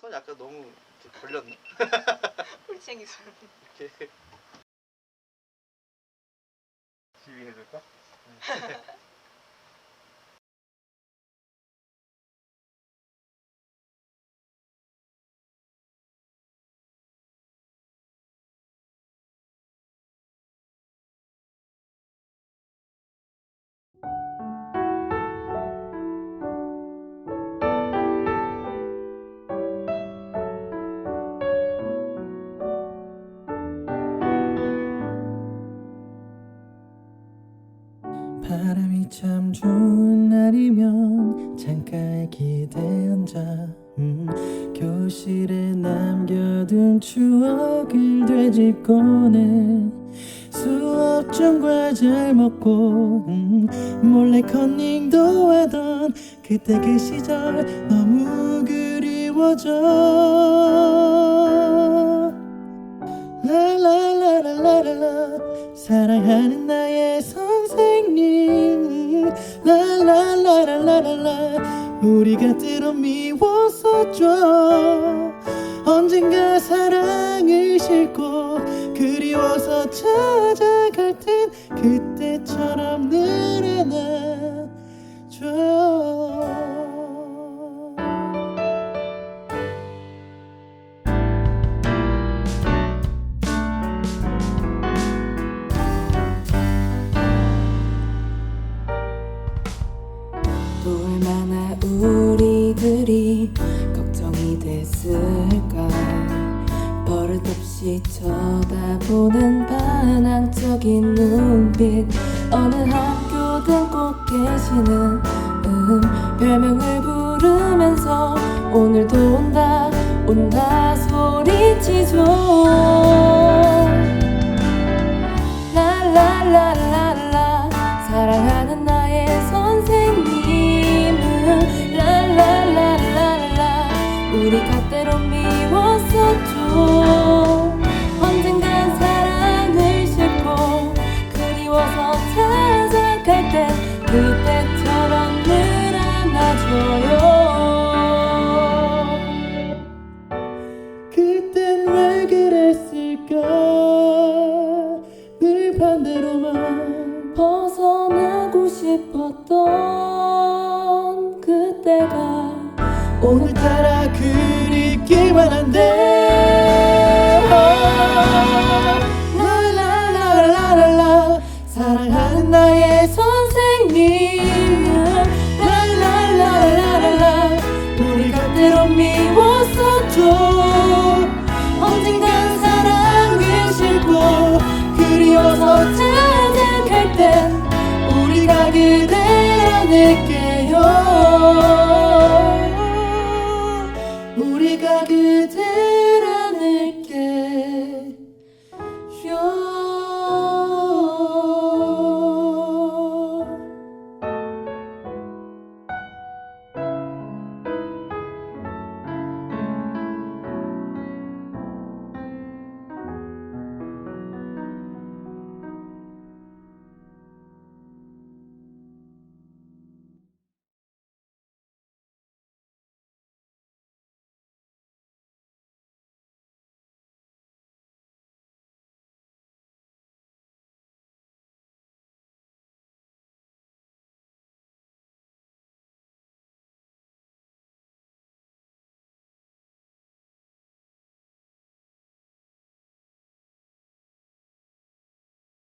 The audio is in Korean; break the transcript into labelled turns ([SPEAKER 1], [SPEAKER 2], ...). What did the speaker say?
[SPEAKER 1] 손이 아까 너무 걸렸나?
[SPEAKER 2] 홀챙이 손.
[SPEAKER 1] 이렇게 지휘해줄까?
[SPEAKER 3] 바람이 참 좋은 날이면 창가에 기대 앉아 음, 교실에 남겨둔 추억을 되짚고는 수업 중 과자를 먹고 음, 몰래 컨닝도 하던 그때 그 시절 너무 그리워져. 라라라라라라 사랑하는 나의 선 라라라라라라 우리가 때론 미웠었죠. 언젠가 사랑을 싣고 그리워서 찾아갈 땐 그때처럼 늘 안아
[SPEAKER 4] 얼마나 우리들이 걱정이 됐을까. 버릇없이 쳐다보는 반항적인 눈빛. 어느 학교든 꼭 계시는 음 별명을 부르면서 오늘도 온다. 온다 소리치죠
[SPEAKER 3] 오늘따라 그립기만 한데. 라라라라라라. 사랑하는 나의 선생님. 라라라라라라. 우리가 때론 미웠